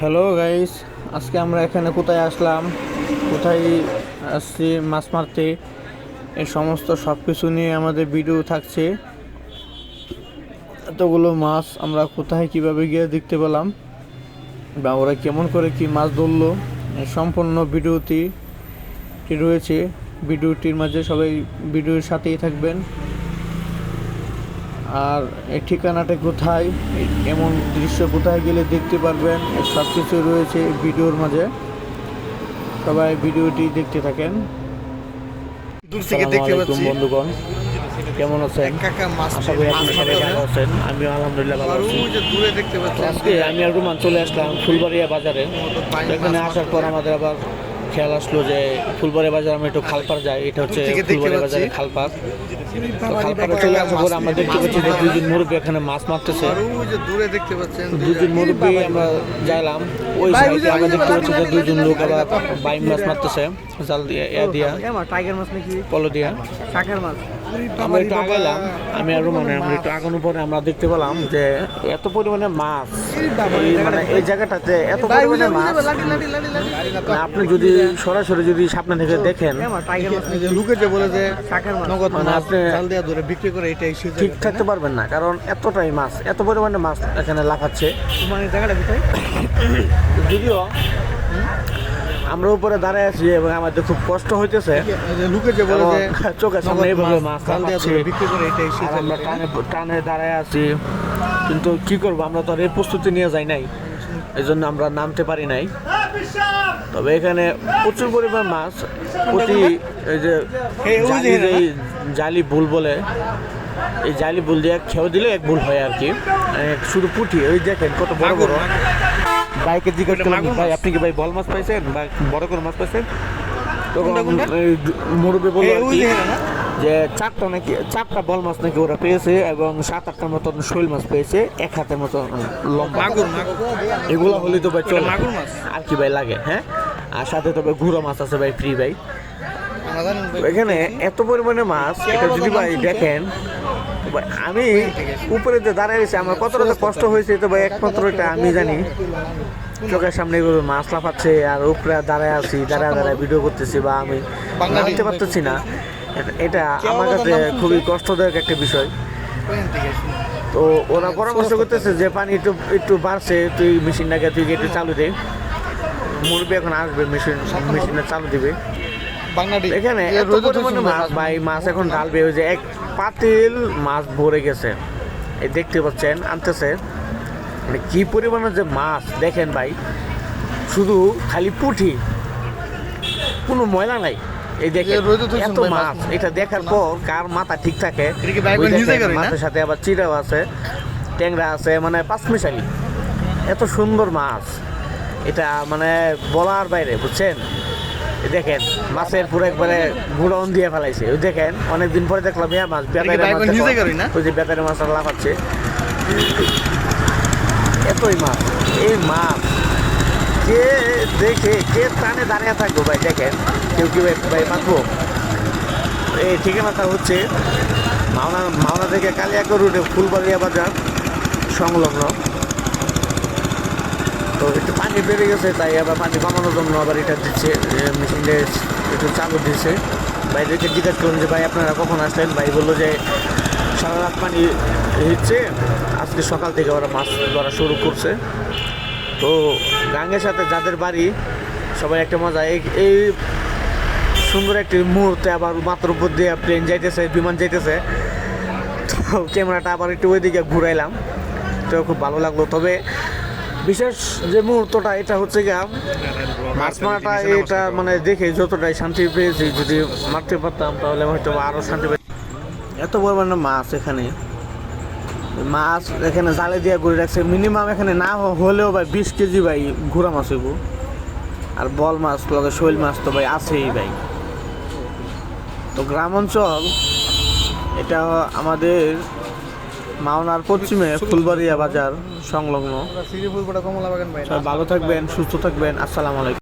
Hello guys আজকে আমরা এখানে কোথায় আসলাম? কোথায় আসছি? মাছ মারতে? এই সমস্ত সব কিছু নিয়ে আমাদের ভিডিও থাকছে। এতগুলো মাছ আমরা কোথায়, কীভাবে গিয়ে দেখতে পেলাম? বা ওরা কেমন করে কি মাছ ধরলো? সম্পূর্ণ ভিডিওটি রয়েছে। ভিডিওটির মাঝে সবাই ভিডিওর সাথেই থাকবেন। আর এই ঠিকানাটা কোথায় এমন দৃশ্য কোথায় গেলে দেখতে পারবেন সব কিছু রয়েছে ভিডিওর মাঝে। সবাই ভিডিওটি দেখতে থাকেন। দূর থেকে দেখতে পাচ্ছি। বন্ধুগণ কেমন আছেন? আশা করি আপনি সবাই ভালো আছেন। আমিও আলহামদুলিল্লাহ ভালো আছি। আজকে আমি আর রুমান চলে আসলাম ফুলবাড়িয়া বাজারে। এখানে আসার পর আমাদের আবার খেয়াল আসলো যে ফুলবাড়ি বাজার আমরা একটু খালপার যাই এটা হচ্ছে ফুলবাড়ি। বাজারে খালপার তো চলে আসার পরে আমরা দেখতে পাচ্ছি যে দুজন মুরব্বী এখানে মাছ মারতেছে। দূরে দেখতে পাচ্ছেন দুজন মুরব্বী আমরা যাইলাম ওই সাইডে আমরা দেখতে পাচ্ছি যে দুজন লোক আবার বাইম মাছ মারতেছে জাল দিয়ে ইয়া দিয়া। টাইগার মাছ নাকি? পলো দিয়া। মাছ। আমরা একটু আগাইলাম। আমি আর রুমানে আমরা একটু আগানোর পরে আমরা দেখতে পেলাম যে এত পরিমাণে মাছ মানে এই জায়গাটাতে এত পরিমাণে মাছ। মানে আপনি যদি সরাসরি যদি সামনে থেকে দেখেন যে বলে যে মাছ। নগদ মানে আপনি- জাল দেওয়া ধরে বিক্রি করে এটাই ঠিক থাকতে পারবেন না কারণ এতটাই মাছ এত পরিমাণে মাছ এখানে লাফাচ্ছে। মানে জায়গাটা কোথায়? যদিও আমরা উপরে দাঁড়ায় আছি এবং আমাদের খুব কষ্ট হইতেছে। লোকে যে বলে যে চোখের সামনে এইভাবে মাছ বিক্রি করে আমরা টানে টানে দাঁড়ায় আছি। কিন্তু কি করব আমরা তো আর এই প্রস্তুতি নিয়ে যাই নাই। এই জন্য আমরা নামতে পারি নাই। তবে এখানে প্রচুর পরিমাণ মাছ প্রতি এই যে জালি জালি বুল বলে এই জালি বুল দিয়ে খেয়ে দিলে এক বুল হয় আর কি। শুধু পুঁটি ওই দেখেন কত বড় বড়। বাইকে জিজ্ঞেস করলাম ভাই আপনি কি ভাই বল মাছ পাইছেন বা বড় করে মাছ পাইছেন? তখন মুরব্বী বলল যে চারটা নাকি চারটা বল মাছ নাকি ওরা পেয়েছে এবং সাত আটটার মতন শৈল মাছ পেয়েছে এক হাতের মতো লম্বা। এগুলো হলে তো ভাই চলে। ওটা মাগুর মাছ? আর কি ভাই লাগে হ্যাঁ? আর সাথে তো ভাই ঘুরো মাছ আছে ভাই ফ্রি ভাই। এখানে এত পরিমাণে মাছ এটা যদি ভাই দেখেন আমি উপরে যে দাঁড়ায় রয়েছে আমার কতটা কষ্ট হয়েছে তো ভাই একমাত্র এটা আমি জানি। চোখের সামনে এগুলো মাছ লাফাচ্ছে আর উপরে দাঁড়ায় আছি দাঁড়ায় দাঁড়ায় ভিডিও করতেছি বা আমি নামতে পারতেছি না। এটা- আমার কাছে খুবই কষ্টদায়ক একটা বিষয়। তো ওরা পরামর্শ করতেছে যে পানি একটু একটু বাড়ছে তুই মেশিনটাকে তুই একটু চালু দে। মুরবি এখন আসবে মেশিন মেশিনটা চালু দিবে। বাংলাদেশ। এখানে এত পরিমাণে মাছ ভাই মাছ এখন ঢালবে ওই যে এক পাতিল মাছ ভরে গেছে। এই দেখতে পাচ্ছেন আনতেছে। মানে কি পরিমাণে যে মাছ দেখেন ভাই। শুধু খালি পুঁটি কোনো ময়লা নাই। এই দেখেন এই এত মাছ। এটা দেখার পর কার মাথা ঠিক থাকে? মাছের সাথে আবার চিড়াও আছে ট্যাংরা আছে মানে পাঁচমিশালি। এত সুন্দর মাছ। এটা মানে বলার বাইরে বুঝছেন? দেখেন মাছের পুরো একবারে গুড়ন দিয়ে ফেলাইছে। ওই দেখেন অনেকদিন পরে দেখলাম ইয়া মাছ বেতারে মাছ নিজে দেখো। না? ওই যে বেতারে মাছ লাফাচ্ছে। এতই মাছ এই মাছ। কে দেখে কে টানে দাঁড়িয়ে থাকব ভাই দেখেন। কেউ কি ভাই মাখবো এই ঠিকানাটা হচ্ছে মাওনা মাওনা থেকে কালিয়াকর রুটে ফুলবাড়িয়া বাজার সংলগ্ন। একটু পানি বেড়ে গেছে, তাই আবার পানি কমানোর জন্য আবার এটা দিচ্ছে মেশিনটা একটু চালু দিচ্ছে ভাইদেরকে জিজ্ঞাসা করুন যে, ভাই, আপনারা কখন আসলেন? ভাই বলল যে, সারা রাত পানি হচ্ছে, আজকে সকাল থেকে ওরা মাছ ধরা শুরু করছে। তো গাঙ্গের সাথে যাদের বাড়ি, সবাই একটা মজা। এই এই সুন্দর একটি মুহূর্তে আবার মাত্র উপর দিয়ে প্লেন যাইতেছে, বিমান যাইতেছে। তো ক্যামেরাটা আবার একটু ওইদিকে ঘুরাইলাম। তো খুব ভালো লাগল। তবে বিশেষ যে মুহূর্তটা, এটা হচ্ছে গিয়া মাছ মারাটা এটা মানে দেখে যতটাই শান্তি পেয়েছি, যদি মারতে পারতাম, তাহলে হয়তো আরও শান্তি পেয়ে এত পরিমাণে মাছ এখানে। মাছ এখানে জালে দিয়ে ঘুরে রাখছে। মিনিমাম এখানে না হলেও ভাই, বিশ কেজি ভাই ঘোরা মাছ হইব। আর বল মাছ, লগে শৈল মাছ তো ভাই আছেই ভাই। তো গ্রাম অঞ্চল, এটা আমাদের মাওনার পশ্চিমে ফুলবাড়িয়া বাজার সংলগ্ন। ভালো থাকবেন সুস্থ থাকবেন। আসসালামু আলাইকুম।